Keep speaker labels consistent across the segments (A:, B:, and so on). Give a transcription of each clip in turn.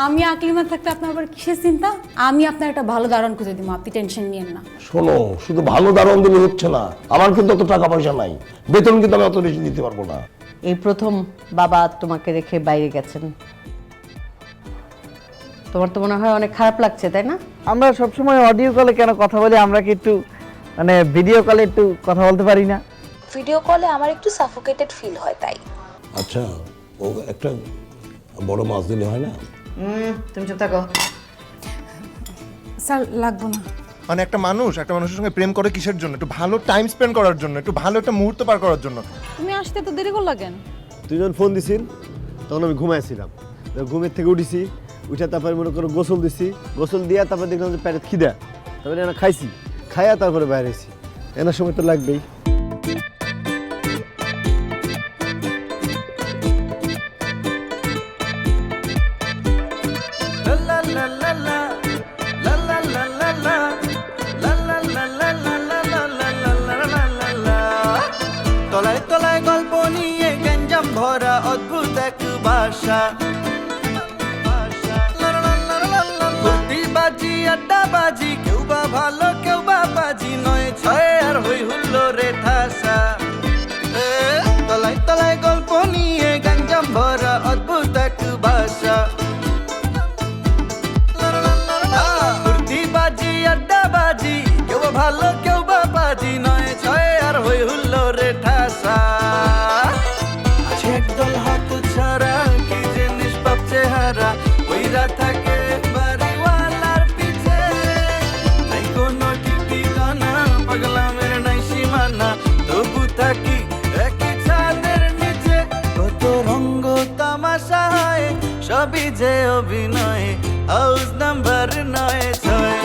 A: আমি আকলিমা থাকতে আপনার আবার কিসের চিন্তা? আমি আপনার একটা ভালো দারণ খুঁজে দিব আপনি টেনশন নিয়েন না।
B: শোনো শুধু ভালো দারণ দিলে হচ্ছে না। আমার কিন্তু অত টাকা পয়সা নাই। বেতন কিন্তু আমি অত বেশি দিতে পারব না।
C: এই প্রথম বাবা তোমাকে রেখে বাইরে গেছেন। তোমার তো মনে হয় অনেক খারাপ লাগছে তাই না?
D: আমরা সবসময় অডিও কলে কেন কথা বলি? আমরা কি একটু মানে ভিডিও কলে একটু কথা বলতে পারি না?
E: ভিডিও কলে আমার একটু সাফোকেটেড ফিল হয় তাই।
B: আচ্ছা ও একটা বড় মাছ দিলে হয় না?
C: তুমি চুপ থাকো।
A: স্যার লাগবো না।
F: মানে একটা মানুষ একটা মানুষের সঙ্গে প্রেম করে কিসের জন্য? একটু ভালো টাইম স্পেন্ড করার জন্য একটু ভালো একটা মুহূর্ত পার করার জন্য।
A: তুমি আসতে তো দেরি করলা কেন?
G: তুই যখন ফোন দিছিস তখন আমি ঘুমাইছিলাম। ঘুমের থেকে উঠেছি উঠে তারপরে মনে করো গোসল দিছি গোসল দিয়া তারপরে দেখলাম যে প্যারেট খিদা। তারপরে এনা খাইছি খাইয়া তারপরে বাইরে এসেছি এনার সময় তো লাগবেই।
H: বাজি আড্ডা বাজি কেউ বা ভালো সবই অভিনয় হাউস নাম্বার নয় ছয়।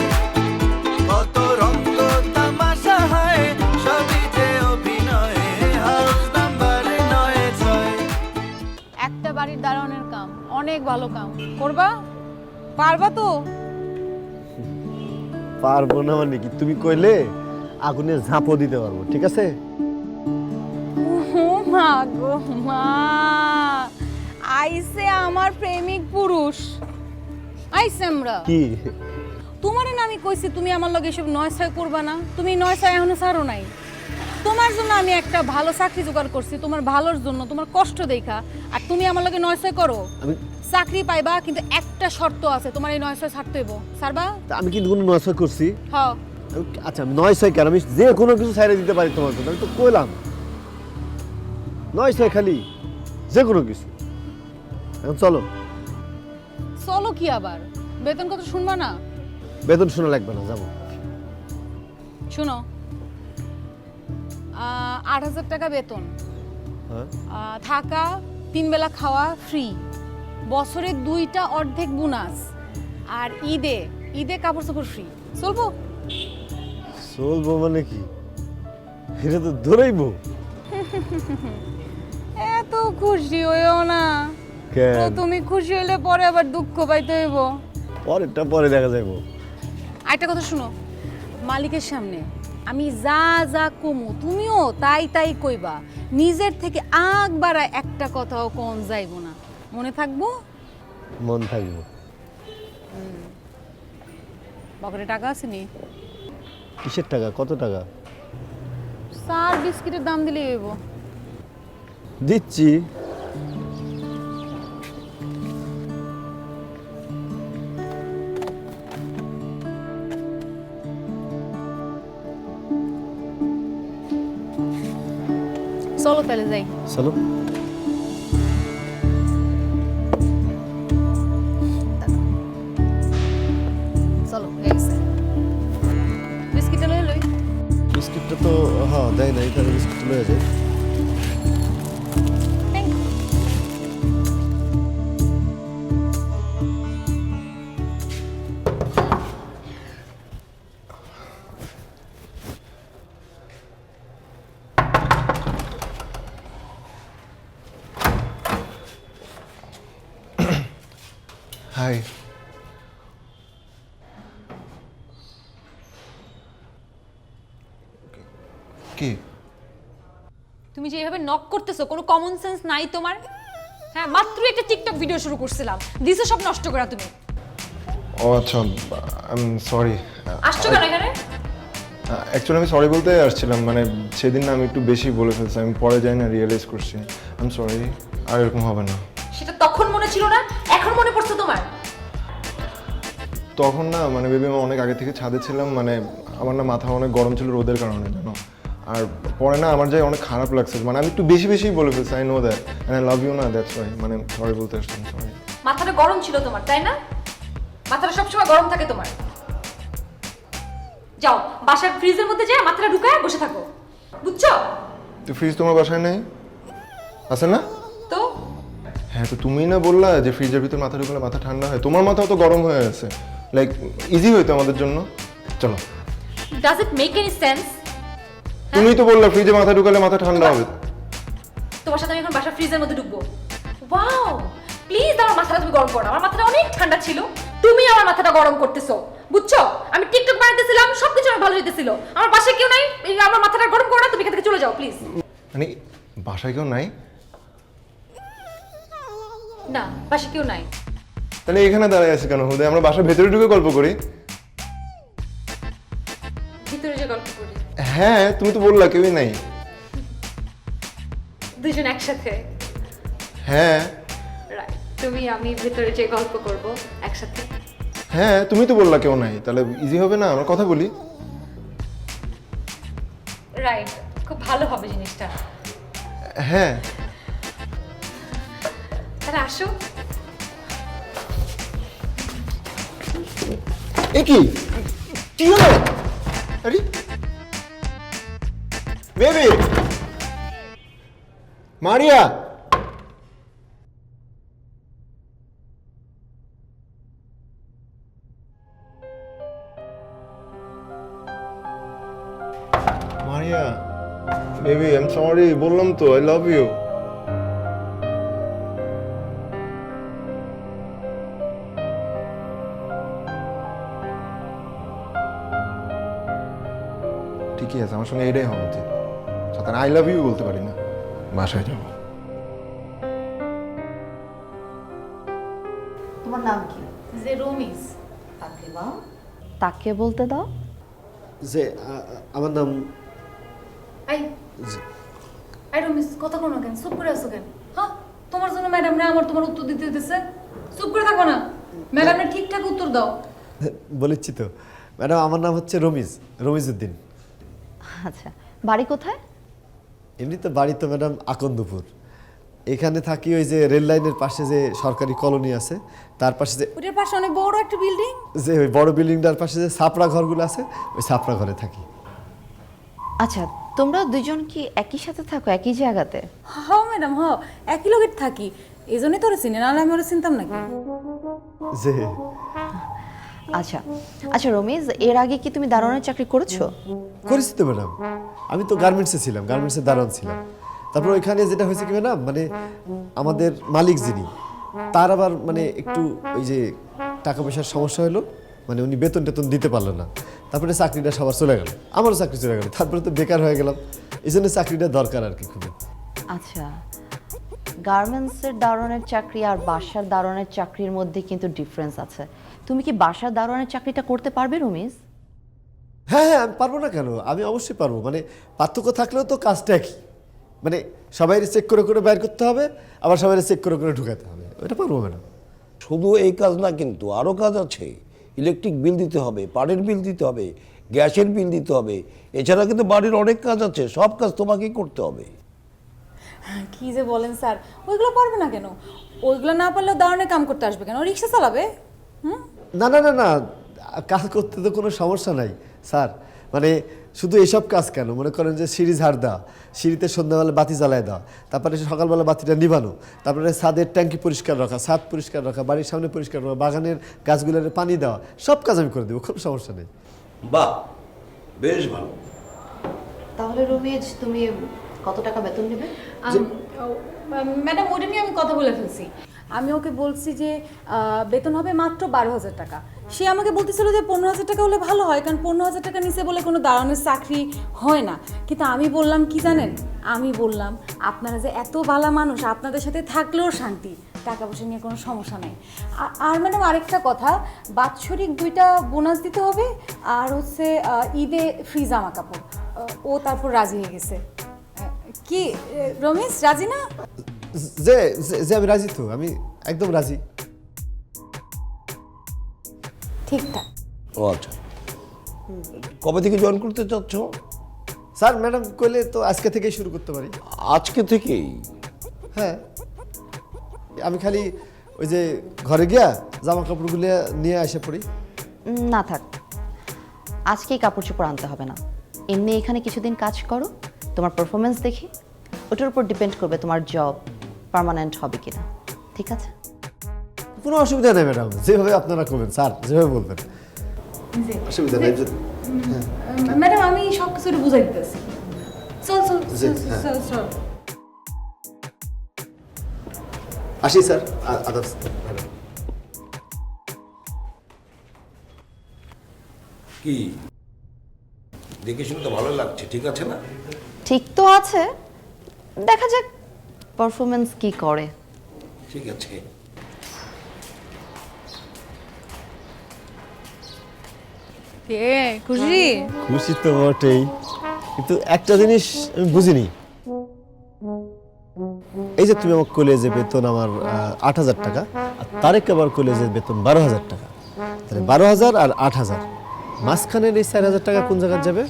H: কত রঙ্গ তামাশা হয় সবই যে অভিনয় হাউস নাম্বার নয় ছয়।
A: একটা বাড়ির দারোয়ানের কাম অনেক ভালো কাম। করবা? পারবা তো?
G: পারব না মানে কি? তুমি কইলে আগুনে ঝাঁপও দিতে পারব ঠিক আছে?
A: ও মা গো মা। আইসে আমার প্রেমিক পুরুষ। আইসে আমরা।
G: কি?
A: তোমারে না আমি কইছি তুমি আমার লগে এসব নয় ছয় করবা না। তুমি নয় ছয় এখনও ছাড়ো নাই। তোমার জন্য আমি একটা ভালো চাকরি জোগাড় করছি তোমার ভালোর জন্য তোমার কষ্ট দেখা। আর তুমি আমার লগে নয় ছয় করো।
G: আমি
A: চাকরি পাইবা কিন্তু একটা শর্ত আছে তোমার এই নয় ছয় ছাড়তে হইব। সারবা
G: তা আমি কিন্তু কোনো নয় ছয় করছি।
A: হ
G: আমি- আচ্ছা আমি নয় ছয় কেন? আমি যে কোনো কিছু ছাইড়ে দিতে পারি তোমার জন্য আমি তো কইলাম। নয় ছয় খালি যে কোনো কিছু। এখন চলো।
A: চলো কি আবার? বেতন কত শুনবা না?
G: বেতন শোনা লাগবে না যাব।
A: শুনো আট হাজার টাকা বেতন।
G: হ্যাঁ।
A: থাকা তিন বেলা খাওয়া ফ্রি বছরে দুইটা অর্ধেক বোনাস আর ঈদে ঈদে কাপড় চোপড় ফ্রি চলবো?
G: চলবো মানে কি? এটা তো ধরেইবো
A: এত খুশি হইও না। তুমি খুশি হইলে পরে আবার দুঃখ পাইতে হইব।
G: পরেরটা পরে দেখা যাব
A: আরেকটা কথা শুনো মালিকের সামনে আমি যা যা কমু তুমিও তাই তাই কইবা। নিজের থেকে আগ বাড়ায় একটা কথাও কম যাইব না। মনে থাকব?
G: মন থাকব।
A: পকেটে টাকা আছে নি?
G: কিসের টাকা? কত টাকা?
A: চার বিস্কিটের দাম দিলে হইব।
G: দিচ্ছি।
A: চলো তাহলে যাই
F: হাই কি?
A: তুমি যে এভাবে নক করতেছো কোনো কমন সেন্স নাই তোমার?
I: হ্যাঁ মাত্রই একটা টিকটক ভিডিও শুরু করছিলাম। দিছে সব নষ্ট করা তুমি।
F: ও আচ্ছা আই এম সরি
I: আসছো কেন এখানে?
F: অ্যাকচুয়ালি আমি সরি বলতে আসছিলাম মানে সেদিন না আমি একটু বেশি বলে ফেলছি আমি পরে যাই না রিয়েলাইজ করছি। আই এম সরি আর এরকম হবে না।
I: তখন মনে ছিল না এখন মনে পড়ছে তোমার?
F: তখন না মানে বেবি আমি অনেক আগে থেকে ছাদে ছিলাম মানে আমার না মাথা অনেক গরম ছিল রোদের কারণে জানো? আর পরে না আমার যাই অনেক খারাপ লাগছে মানে আমি একটু বেশি বেশি বলে ফেলছি I know that I love you no that's why মানে সরি বলতে আসছিলাম সরি
I: মাথাটা গরম ছিল তোমার তাই না? মাথাটা সবসময় গরম থাকে তোমার। যাও বাসার ফ্রিজের মধ্যে যায় মাথাটা ঢুকায় বসে থাকো। বুঝছ?
F: তো ফ্রিজ তোমার বাসায় নেই? আছে না?
I: তো?
F: হ্যাঁ তো তুমি না বললা যে ফ্রিজের ভিতর মাথা ঢুকলে মাথা ঠান্ডা হয়। তোমার মাথাও তো গরম হয়ে আছে। লাইক ইজি হইতো আমাদের জন্য। চলো।
I: Does it make any sense
F: তুমি তো বললা ফ্রিজে মাথা ঢুকালে মাথা ঠান্ডা হবে।
I: তোমার সাথে আমি এখন বাসার ফ্রিজের মধ্যে ঢুকবো। ওয়াও প্লিজ আমার মাথাটা তুমি গরম করো আমার মাথাটা অনেক ঠান্ডা ছিল। তুমি আমার মাথাটা গরম করতেছো। বুঝছ? আমি টিকটক বানাতেছিলাম সবকিছু আমার ভালো যেতেছিল আমার বাসায় কেউ নাই আমার মাথাটা গরম করো না তুমি এখান থেকে চলে যাও প্লিজ
F: মানে বাসায় কেউ নাই?
I: না বাসায় কেউ নাই।
F: তাহলে এখানে দাঁড়ায় আছে কেন? হুদে আমরা বাসার ভেতরে ঢুকে গল্প করি?
I: ভিতরে যে গল্প করি।
F: হ্যাঁ তুমি তো বললা কেউই নাই।
I: দুজন একসাথে।
F: হ্যাঁ।
I: রাইট তুমি আমি ভিতরে যে গল্প করব একসাথে।
F: হ্যাঁ তুমি তো বললা কেউ নাই তাহলে ইজি হবে না আমরা কথা বলি।
I: রাইট খুব ভালো হবে জিনিসটা।
F: হ্যাঁ।
I: তাহলে আসো।
G: এ কি? কি হলো? আরে। Baby. Maria.
F: Maria, baby I am sorry বললাম তো আই লাভ ইউ ঠিকই আছে আমার সঙ্গে এটাই হওয়া উচিত সাথে আই লাভ ইউ বলতে পারি না বাসায় যাব
C: তোমার নাম কি?
A: যে রমিস
C: তাকে বলতে দাও।
G: যে আমার নাম
A: আই আই রমিস কথা কোনো কেন? চুপ করে আছো কেন? হ্যাঁ? তোমার জন্য ম্যাডাম রে আমার তোমার উত্তর দিতে দিতেছে। চুপ করে থাকো না। ম্যাডাম ঠিকঠাক উত্তর দাও।
G: বলেছি তো। ম্যাডাম আমার নাম হচ্ছে রমিজ রমিজ উদ্দিন
C: আচ্ছা বাড়ি কোথায়?
G: এমনি তো বাড়ি তো ম্যাডাম আকন্দপুর। এখানে থাকি ওই যে রেল লাইনের পাশে যে সরকারি কলোনি আছে তার পাশে যে
A: ওটার পাশে অনেক বড় একটা বিল্ডিং?
G: যে ওই বড় বিল্ডিংটার পাশে যে ছাপড়া ঘরগুলো আছে ওই ছাপড়া ঘরে থাকি।
C: আচ্ছা তোমরা দুজন কি একই সাথে থাকো একই জায়গাতে?
A: হ ম্যাডাম হ একই লোকের থাকি। এই জন্যই তোরা চিনি নাহলে আমি ওরা চিনতাম নাকি?
G: যে
C: আচ্ছা আচ্ছা রমিজ এর আগে কি তুমি দারোয়ানের চাকরি করেছ?
G: করেছি তো ম্যাডাম। আমি তো গার্মেন্টসে ছিলাম গার্মেন্টসের দারোয়ান ছিলাম। তারপর ওইখানে যেটা হয়েছে কি ম্যাডাম মানে আমাদের মালিক যিনি তার আবার মানে একটু ওই যে টাকা পয়সার সমস্যা হলো মানে উনি বেতন টেতন দিতে পারল না। তারপরে চাকরিটা সবার চলে গেল আমারও চাকরি চলে গেল তারপরে তো বেকার হয়ে গেলাম। এই জন্য চাকরিটা দরকার আর কি খুবই।
C: আচ্ছা গার্মেন্টসের দারোয়ানের চাকরি আর বাসার দারোয়ানের চাকরির মধ্যে কিন্তু ডিফারেন্স আছে। তুমি কি বাসার দারোয়ানের চাকরিটা করতে পারবে রমিজ?
G: হ্যাঁ হ্যাঁ আমি পারব না কেন? আমি অবশ্যই পারব। মানে পার্থক্য থাকলেও তো কাজটা একই। মানে সবাই চেক করে করে বাইর করতে হবে আবার সবাই চেক করে করে ঢুকাতে হবে। এটা পারব ম্যাডাম
B: শুধু এই কাজ না কিন্তু আরও কাজ আছে। ইলেকট্রিক বিল দিতে হবে পানির বিল দিতে হবে গ্যাসের বিল দিতে হবে। এছাড়া কিন্তু বাড়ির অনেক কাজ আছে সব কাজ তোমাকেই করতে হবে।
A: কি যে বলেন স্যার ওইগুলো পারবে না কেন? ওইগুলো না পারলেও দাঁড়ানোর কাম করতে আসবে কেন? রিক্সা চালাবে? হুম?
G: না না না না কাজ করতে তো কোনো সমস্যা নাই স্যার। মানে শুধু এসব কাজ কেন? মনে করেন যে সিঁড়ি ঝাড় দেওয়া সিঁড়িতে সন্ধ্যাবেলা বাতি জ্বালায় দেওয়া তারপরে সকালবেলা বাতিটা নিভানো তারপরে ছাদের ট্যাঙ্কি পরিষ্কার রাখা ছাদ পরিষ্কার রাখা বাড়ির সামনে পরিষ্কার রাখা বাগানের গাছগুলোর পানি দেওয়া সব কাজ আমি করে দেবো খুব সমস্যা নেই।
B: বাহ বেশ ভালো।
C: তাহলে রমিজ তুমি কত টাকা বেতন নেবে?
A: ম্যাডাম, ওটা নিয়ে আমি কথা বলে ফেলছি। আমি ওকে বলছি যে বেতন হবে মাত্র বারো হাজার টাকা। সে আমাকে বলতেছিল যে, পনেরো হাজার টাকা হলে ভালো হয়, কারণ পনেরো হাজার টাকা নিচে বলে কোনো দাঁড়ানোর চাকরি হয় না। কিন্তু আমি বললাম, কি জানেন? আমি বললাম, আপনারা যে এত ভালো মানুষ, আপনাদের সাথে থাকলেও শান্তি, টাকা পয়সা নিয়ে কোনো সমস্যা নাই। আর ম্যাডাম, আরেকটা কথা, বাৎসরিক দুইটা বোনাস দিতে হবে, আর হচ্ছে ঈদে ফ্রি জামা কাপড় ও তারপর রাজি হয়ে গেছে। কি রমেশ রাজি না?
G: যে যে- আমি রাজি তো আমি একদম রাজি।
A: ঠিকঠাক
B: ও আচ্ছা। কবে থেকে জয়েন করতে চাচ্ছ?
G: স্যার ম্যাডাম কইলে তো আজকে থেকেই শুরু করতে পারি।
B: আজকে থেকেই?
G: হ্যাঁ। আমি খালি ওই যে ঘরে গিয়া জামা কাপড়গুলো নিয়ে আসে পড়ি।
C: উম, না থাক। আজকেই কাপড় চোপড় আনতে হবে না। এমনি এখানে কিছুদিন কাজ করো। তোমার পারফরমেন্স দেখি ওটার উপর ডিপেন্ড করবে তোমার জব পার্মানেন্ট হবে কিনা ঠিক আছে?
G: কোনো অসুবিধা নেই ম্যাডাম যেভাবে আপনারা করবেন স্যার যেভাবে বলবেন। অসুবিধা নেই
A: ম্যাডাম আমি সব কিছু বুঝাই দিতেছি। চল চল চল,
G: হ্যাঁ।
A: চল চল।
G: আসি স্যার। আ- আদাব ম্যাডাম।
B: কি? দেখে শুনে তো ভালো লাগছে ঠিক আছে না?
C: ঠিক তো আছে। দেখা যাক পারফরমেন্স কি করে।
B: ঠিক আছে।
A: কে খুশি?
G: খুশি তো বটেই। কিন্তু একটা জিনিস আমি বুঝিনি। এই যে তুমি আমার কলেজে বেতন আমার আট হাজার টাকা আর তারেক আবার কলেজের বেতন বারো হাজার টাকা। তাহলে বারো হাজার আর আট হাজার। মাঝখানের এই চার হাজার টাকা কোন জায়গায় যাবে?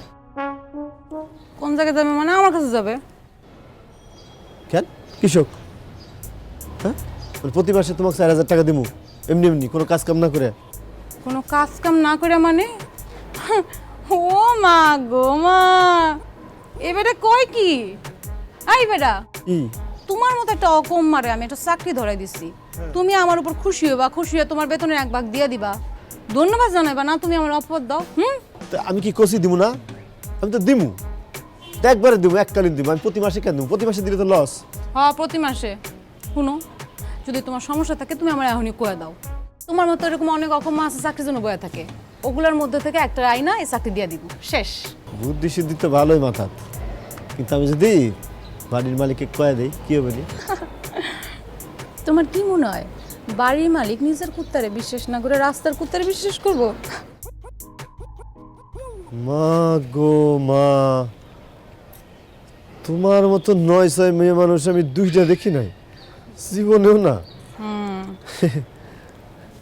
A: জায়গায় যাবে মানে আমার কাছে যাবে।
G: কেন? কৃষক। হ্যাঁ? মানে প্রতি মাসে তোমাকে চার হাজার টাকা দিমু। এমনি এমনি কোনো কাজ কাম না করে?
A: কোনো কাজ কাম না করে মানে? ও মা গো মা। এবারে কয় কি? আই বেটা তোমার মতো একটা অকম মারে আমি একটা চাকরি ধরাই দিচ্ছি তুমি আমার উপর খুশি হবা খুশি হয়ে তোমার বেতনের এক ভাগ দিয়ে দিবা। ধন্যবাদ জানাইবা না তুমি আমার অপবাদ দাও হুম?
G: আমি কি কষি দিব না? আমি তো দিমু। তা একবারে দিব এককালীন দিমু আমি প্রতি মাসে কেন দিমু প্রতি মাসে দিলে তো লস
A: হ্যাঁ প্রতি মাসে। শুনো যদি তোমার সমস্যা থাকে তুমি আমার এখনই কয়ে দাও। তোমার মতো এরকম অনেক অকম আছে চাকরির জন্য বয়ে থাকে। ওগুলোর মধ্যে থেকে একটা আইনা এই চাকরি দিয়ে দিব। শেষ।
G: বুদ্ধি সিদ্ধি তো ভালোই মাথাত কিন্তু আমি যদি বাড়ির মালিককে কয়ে দেই কি হবে
A: তোমার কি মনে হয় বাড়ির মালিক নিজের কুত্তারে বিশ্বাস না করে রাস্তার কুত্তারে বিশ্বাস করব?
G: মা গো মা। তোমার মতো নয় ছয় মেয়ে মানুষ আমি দুইটা দেখি নাই। জীবনেও না।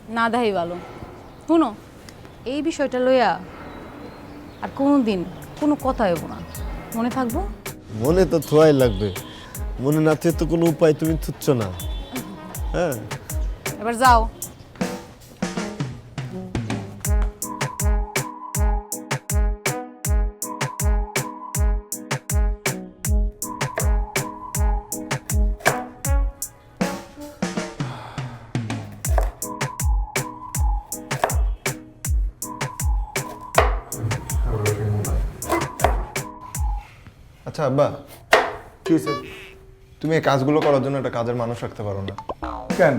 A: না দেখাই ভালো। শুনো এই বিষয়টা লইয়া আর কোনো দিন কোনো কথা হইব না। মনে থাকব?
G: মনে তো থোয়াই লাগবে। মনে না থেকে তো কোনো উপায় তুমি থুচ্ছ না। হ্যাঁ।
A: এবার যাও।
F: আচ্ছা আব্বা।
J: কি হয়েছে?
F: তুমি এই কাজগুলো করার জন্য একটা কাজের মানুষ রাখতে পারো না।
J: কেন?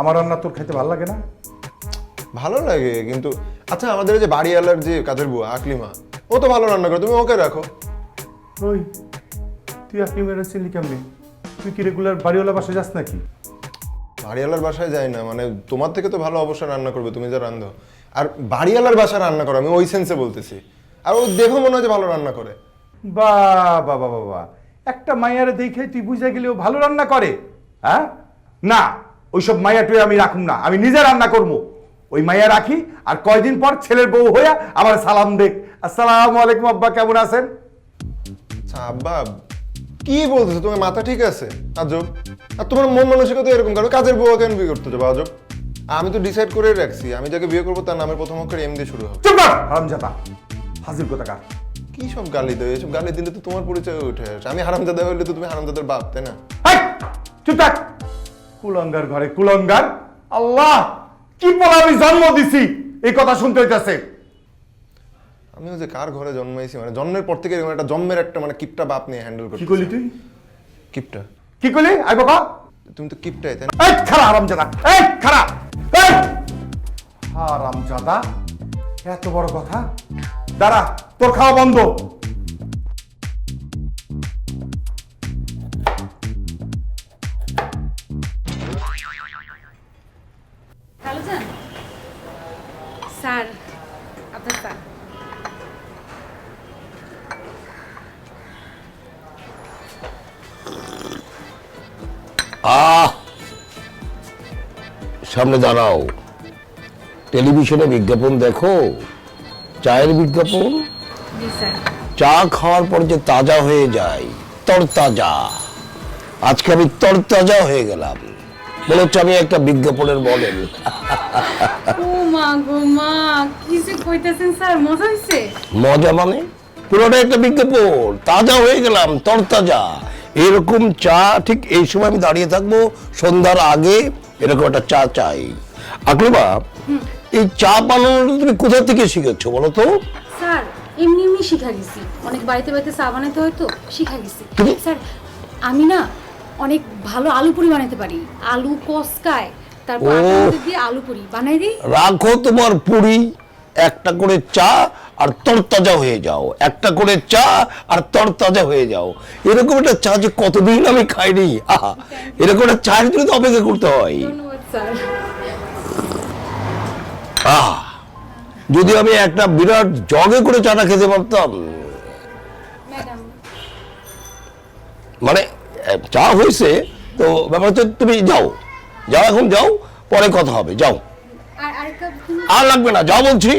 J: আমার রান্না তোর খেতে ভালো লাগে না?
F: ভালো লাগে কিন্তু আচ্ছা আমাদের যে বাড়িওয়ালার যে কাজের বুয়া আকলিমা ও তো ভালো রান্না করে তুমি ওকে রাখো।
J: ওই তুই আপনি মেরে চিনলি কেমনি? তুই কি রেগুলার বাড়িওয়ালা বাসায় যাস নাকি?
F: বাড়িওয়ালার বাসায় যাই না মানে তোমার থেকে তো ভালো অবশ্যই রান্না করবে তুমি যা রান্ধো। আর বাড়িওয়ালার বাসায় রান্না করো আমি ওই সেন্সে বলতেছি। আর ও দেখো মনে হয় যে ভালো রান্না করে।
J: বা বাবা একটা মাইয়ারে দেখে তুই বুঝে গেলে ও ভালো রান্না করে হ্যাঁ? না ওইসব মায়া টুয়ে আমি রাখুম না আমি নিজে রান্না করব। ওই মাইয়া রাখি আর কয়দিন পর ছেলের বউ হইয়া আমার সালাম দেখ। আসসালামু আলাইকুম আব্বা কেমন আছেন?
F: আচ্ছা আব্বা কি বলতেছো? তোমার মাথা ঠিক আছে? আজব। আর তোমার মন মানসিকতা এরকম কারণ কাজের বউ কেন বিয়ে করতে যাব আজব। আমি তো ডিসাইড করে রাখছি। আমি যাকে বিয়ে করব তার নামের প্রথম অক্ষর এম দিয়ে শুরু হবে।
J: চুপ কর! হারামজাদা হাজির কোথাকার?
F: কি সব গালি দেয়? এসব গালি দিলে তো তোমার পরিচয় উঠে আসে। আমি হারামজাদা হইলে তো তুমি হারামজাদার বাপ তাই না?
J: চুপ থাক! কুলঙ্গার ঘরে কুলঙ্গার! আল্লাহ! কি বলে আমি জন্ম দিছি? এই কথা শুনতে হইতাছে।
F: আমিও যে কার ঘরে জন্মাইছি মানে জন্মের পর থেকে এরকম একটা জন্মের একটা মানে কিপটা বাপ নিয়ে হ্যান্ডেল
J: কি
F: করছি
J: করলি তুই?
F: কিপটা?
J: কি করলি আই বাবা!
F: তুমি তো কিপটাই তাই না?
J: এই খারা হারামজাদা! এই খারা এই! হারামজাদা! এত বড় কথা? দাঁড়া তোর খাওয়া বন্ধ। আহ!
B: সামনে দাঁড়াও। টেলিভিশনে বিজ্ঞাপন দেখো। চায়ের বিজ্ঞাপন? চা খাওয়ার পর যে তাজা হয়ে যায় তরতাজা। আজকে আমি তরতাজা হয়ে গেলাম। মনে হচ্ছে আমি একটা বিজ্ঞাপনের মডেল।
A: মজা
B: মানে? পুরোটা একটা বিজ্ঞাপন। তাজা হয়ে গেলাম তরতাজা। এরকম চা ঠিক এই সময় আমি দাঁড়িয়ে থাকব সন্ধ্যার আগে এরকম একটা চা চাই। আকলিমা এই চা বানানোটা তুমি কোথা থেকে শিখেছো বলো তো?
A: স্যার এমনি এমনি শিখা গেছি। অনেক বাড়িতে বাড়িতে চা বানাইতে হয় তো শিখা গেছি। স্যার আমি না অনেক ভালো আলু পুরি বানাইতে পারি। আলু কসকায় তারপর
B: ও।
A: আটার মধ্যে দিয়ে আলু পুরি বানাই দিই।
B: রাখো তোমার পুরি একটা করে চা আর তরতাজা হয়ে যাও। একটা করে চা আর তরতাজা হয়ে যাও। এরকম একটা চা যে কতদিন আমি খাইনি। আহা এরকম একটা চায়ের জন্য তো অপেক্ষা করতে হয়।
A: ধন্যবাদ স্যার।
B: আহ যদি আমি একটা বিরাট জগে করে চাটা খেতে পারতাম। মানে চা হয়েছে তো ব্যাপার হচ্ছে তুমি যাও। যাও এখন যাও পরে কথা হবে যাও।
A: আর
B: আর লাগবে না যা বলছি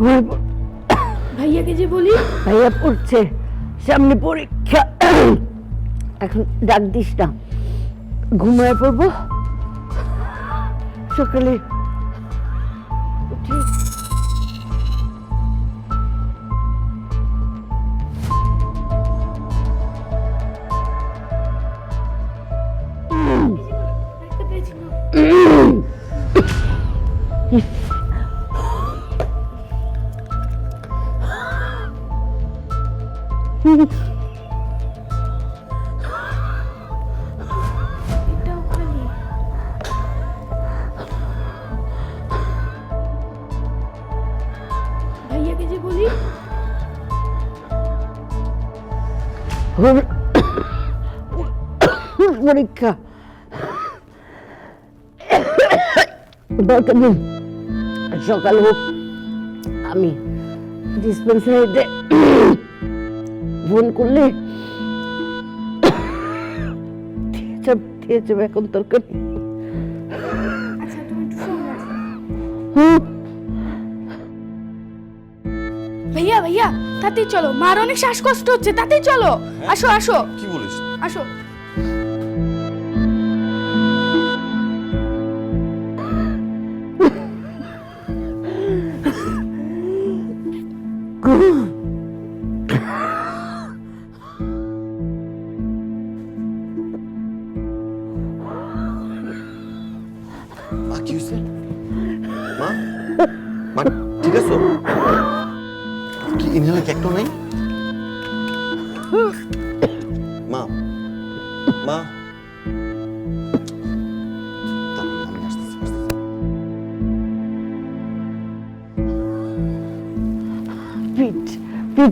K: পড়-
L: ভাইয়াকে যে বলি?
K: ভাইয়া পড়ছে। সামনে পরীক্ষা। এখন ডাক দিস না। ঘুমায় পড়ব। সকালে ওর পরীক্ষা দরকার নেই সকাল হোক আমি ডিসপেন্সারিতে ফোন করলে দিয়ে যাবে দিয়ে যাবে এখন দরকার নেই।
L: আচ্ছা তুমি একটু শোনো না।
K: হুম
L: ভাইয়া ভাইয়া তাতেই চলো। মার অনেক শ্বাসকষ্ট হচ্ছে তাতেই চলো। আসো আসো।
M: কি বলিস?
L: আসো।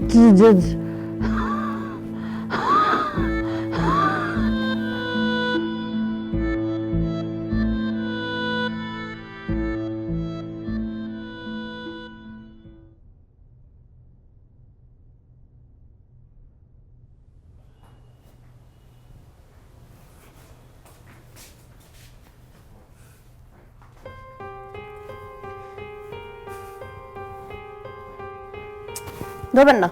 K: 这这
C: ধরবেন না।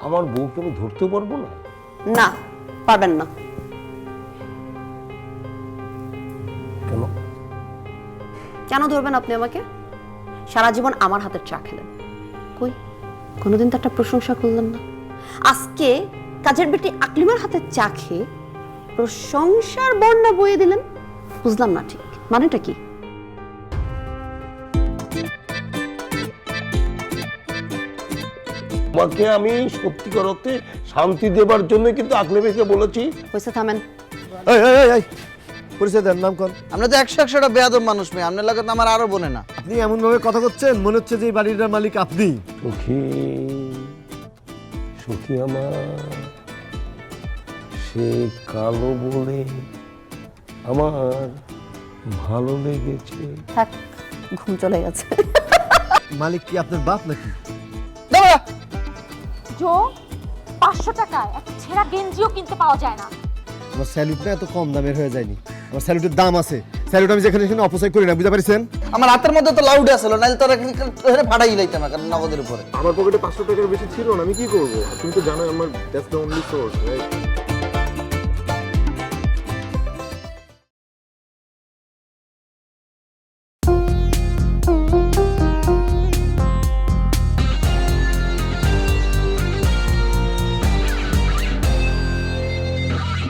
B: আমার বউকে আমি ধরতে পারব না?
C: না পারবেন না।
B: কেন?
C: কেন ধরবেন আপনি আমাকে? সারা জীবন আমার হাতের চা খেলেন। কই? কোনোদিন তো একটা প্রশংসা করলেন না। আজকে কাজের বেটি আকলিমার হাতের চা খেয়ে প্রশংসার বর্ণা বয়ে দিলেন। বুঝলাম না ঠিক। মানেটা কি?
B: তোমাকে আমি সত্যিকার অর্থে শান্তি দেবার জন্য কিন্তু আকলে মেয়েকে বলেছি।
C: হয়েছে থামেন।
G: এই এই এই, এই পরিচয় দেন নাম কর।
D: আমরা তো একশো একশোটা বেয়াদব মানুষ মেয়ে আপনার লাগে তো আমার আরও বনে না।
G: আপনি এমন ভাবে কথা করছেন মনে হচ্ছে যে এই বাড়িটার মালিক আপনি।
B: সখী সখী আমার সে কালো বলে আমার ভালো লেগেছে।
C: থাক ঘুম চলে গেছে।
G: মালিক কি আপনার বাপ নাকি?
I: জো পাঁচশো টাকায় একটা ছেঁড়া গেঞ্জিও কিনতে পাওয়া যায় না।
G: আমার স্যালুট না এত কম দামের হয়ে যায়নি। আমার স্যালুটের দাম আছে। স্যালুট আমি যেখানে সেখানে অপচয় করি না বুঝতে পারছেন?
D: আমার হাতের মধ্যে তো লাউড আসলো নাহলে তোরা ফাটাই লাইতাম কারণ নগদের উপরে।
F: আমার পকেটে পাঁচশো টাকার বেশি ছিল না আমি কি করব? তুমি তো জানো আমার দ্যাটস দ্য অনলি সোর্স